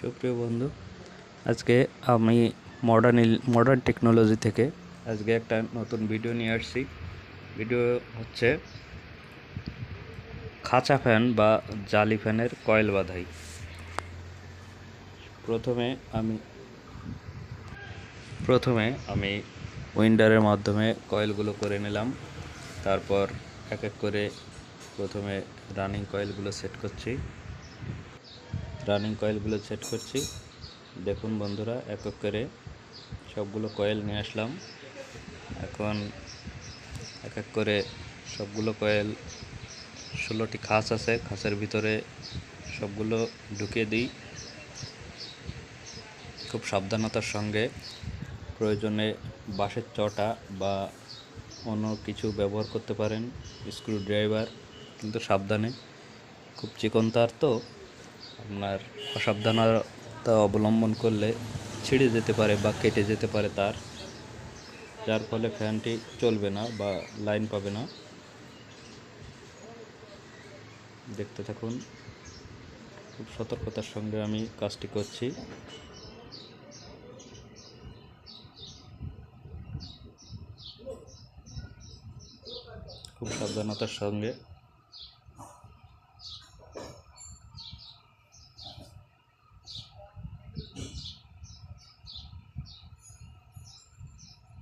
সুপ্রিয় বন্ধু, আজকে আমি মডার্ন মডার্ন টেকনোলজি থেকে আজকে একটা নতুন ভিডিও নিয়ে আসছি। ভিডিও হচ্ছে খাঁচা ফ্যান বা জালি ফ্যানের কয়েল বাঁধাই। প্রথমে আমি প্রথমে আমি উইন্ডারের মাধ্যমে কয়েলগুলো করে নিলাম। তারপর এক এক করে প্রথমে রানিং কয়েলগুলো সেট করছি। রানিং কয়েলগুলো সেট করছি। দেখুন বন্ধুরা, এক এক করে সবগুলো কয়েল নিয়ে আসলাম। এখন এক এক করে সবগুলো কয়েল ষোলোটি খাস আছে, খাসের ভিতরে সবগুলো ঢুকিয়ে দিই। খুব সাবধানতার সঙ্গে প্রয়োজনে বাঁশের চটা বা অন্য কিছু ব্যবহার করতে পারেন স্ক্রু ড্রাইভার কিন্তু সাবধানে। খুব চিকন তার তো। আপনার অসাবধানতা অবলম্বন করলে ছিঁড়ে যেতে পারে বা কেটে যেতে পারে তার। যার ফলে ফ্যানটি চলবে না বা লাইন পাবে না। দেখতে থাকুন। খুব সতর্কতার সঙ্গে আমি কাজটি করছি। খুব সাবধানতার সঙ্গে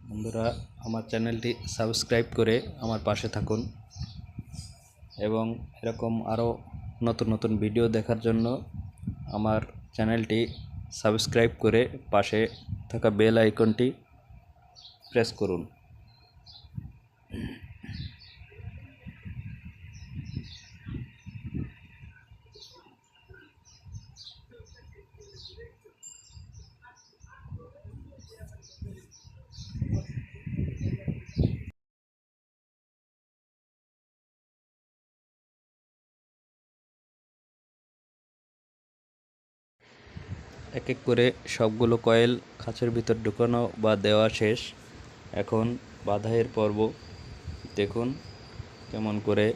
বন্ধুরা আমার চ্যানেলটি সাবস্ক্রাইব করে আমার পাশে থাকুন এবং এরকম আরও নতুন নতুন ভিডিও দেখার জন্য আমার চ্যানেলটি সাবস্ক্রাইব করে পাশে থাকা বেল আইকনটি প্রেস করুন। এক এক করে সবগুলো কয়েল খাঁচের ভিতর ঢুকানো বা দেওয়া শেষ। এখন বাধাইয়ের পর্ব। দেখুন কেমন করে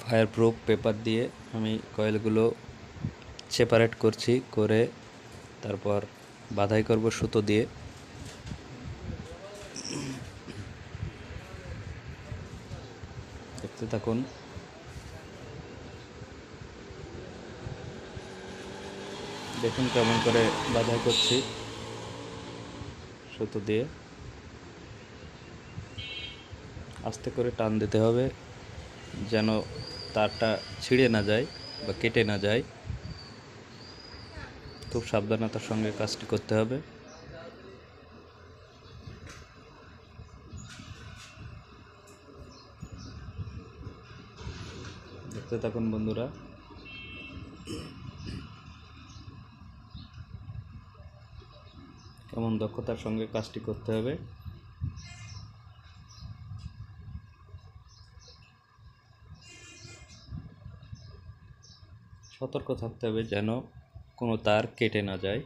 ফায়ার প্রুফ পেপার দিয়ে আমি কয়েলগুলো সেপারেট করছি, করে তারপর বাধাই করব সুতো দিয়ে। দেখতে থাকুন। দেখুন কেমন করে বাধা করছি। সুতো দিয়ে। আস্তে করে টান দিতে হবে, যেন তারটা ছিঁড়ে না যায় বা কেটে না যায়। খুব সাবধানতার সঙ্গে কাজটি করতে হবে। দেখতে থাকুন বন্ধুরা। কেমন দক্ষতার সঙ্গে কাজটি করতে হবে। সতর্ক থাকতে হবে যেন কোনো তার কেটে না যায়।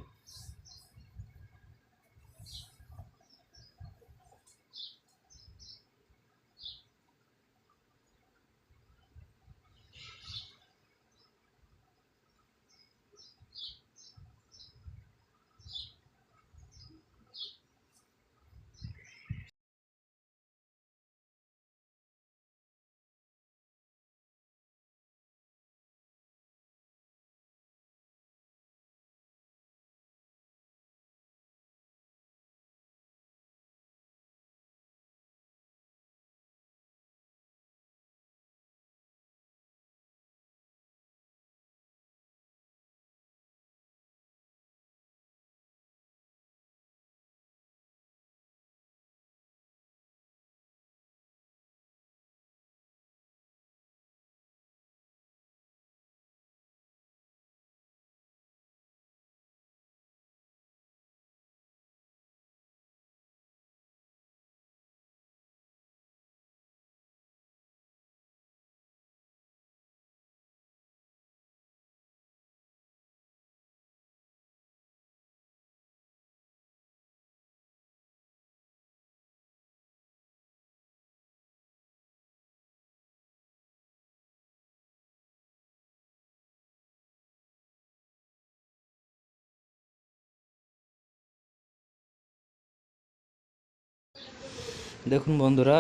দেখুন বন্ধুরা,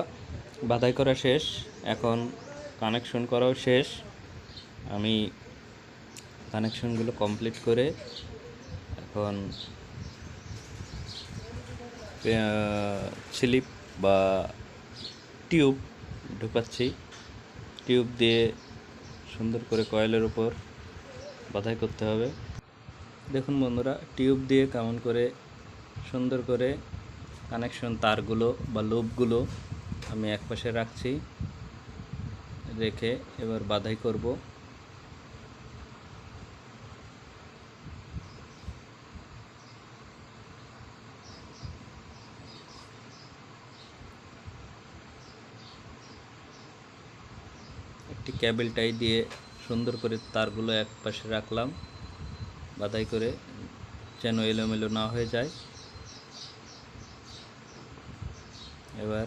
বাধাই করা শেষ, এখন কানেকশন করাও শেষ। আমি কানেকশনগুলো কমপ্লিট করে এখন স্লিপ বা টিউব ঢুকাচ্ছি। টিউব দিয়ে সুন্দর করে কয়েলের উপর বাধাই করতে হবে। দেখুন বন্ধুরা টিউব দিয়ে কেমন করে সুন্দর করে কানেকশন তারগুলো বা লোবগুলো আমি একপাশে রাখছি। রেখে এবার বাধাই করব। একটি ক্যাবেল টাই দিয়ে সুন্দর করে তারগুলো এক পাশে রাখলাম। বাধাই করে যেন এলোমেলো না হয়ে যায়। এবার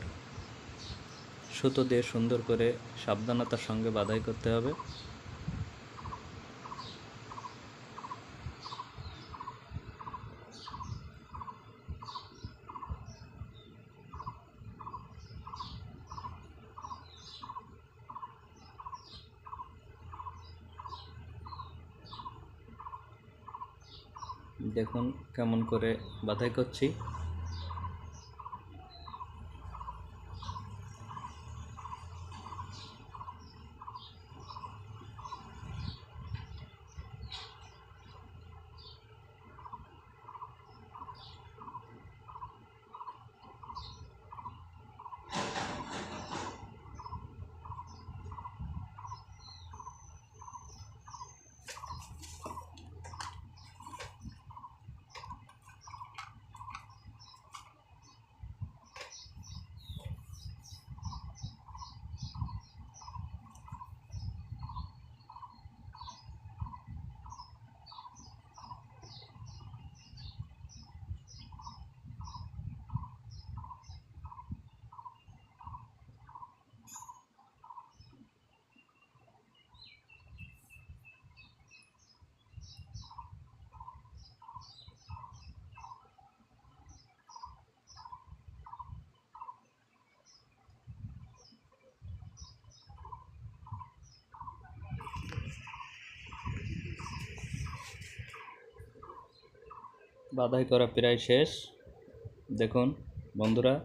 সুতো দিয়ে সুন্দর করে সাবধানতার সঙ্গে বাধাই করতে হবে। দেখুন কেমন করে বাধাই করছি। বাধাই করা প্রায় শেষ। দেখুন, বন্ধুরা।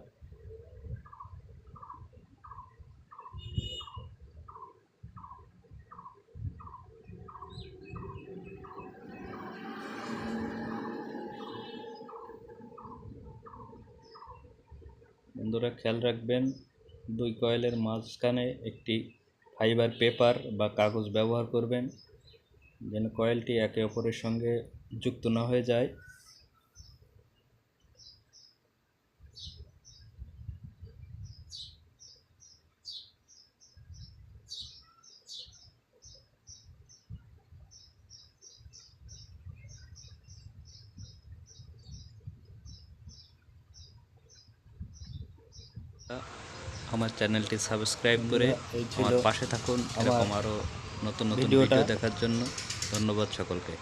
বন্ধুরা, খেয়াল রাখবেন, দুই কয়েলের মাঝখানে একটি ফাইবার পেপার বা কাগজ ব্যবহার করবেন, যেন কয়েলটি একে অপরের সঙ্গে যুক্ত না হয়ে যায়। আমার চ্যানেলটি সাবস্ক্রাইব করে আমার পাশে থাকুন। এরকম আরও নতুন নতুন ভিডিও দেখার জন্য ধন্যবাদ সকলকে।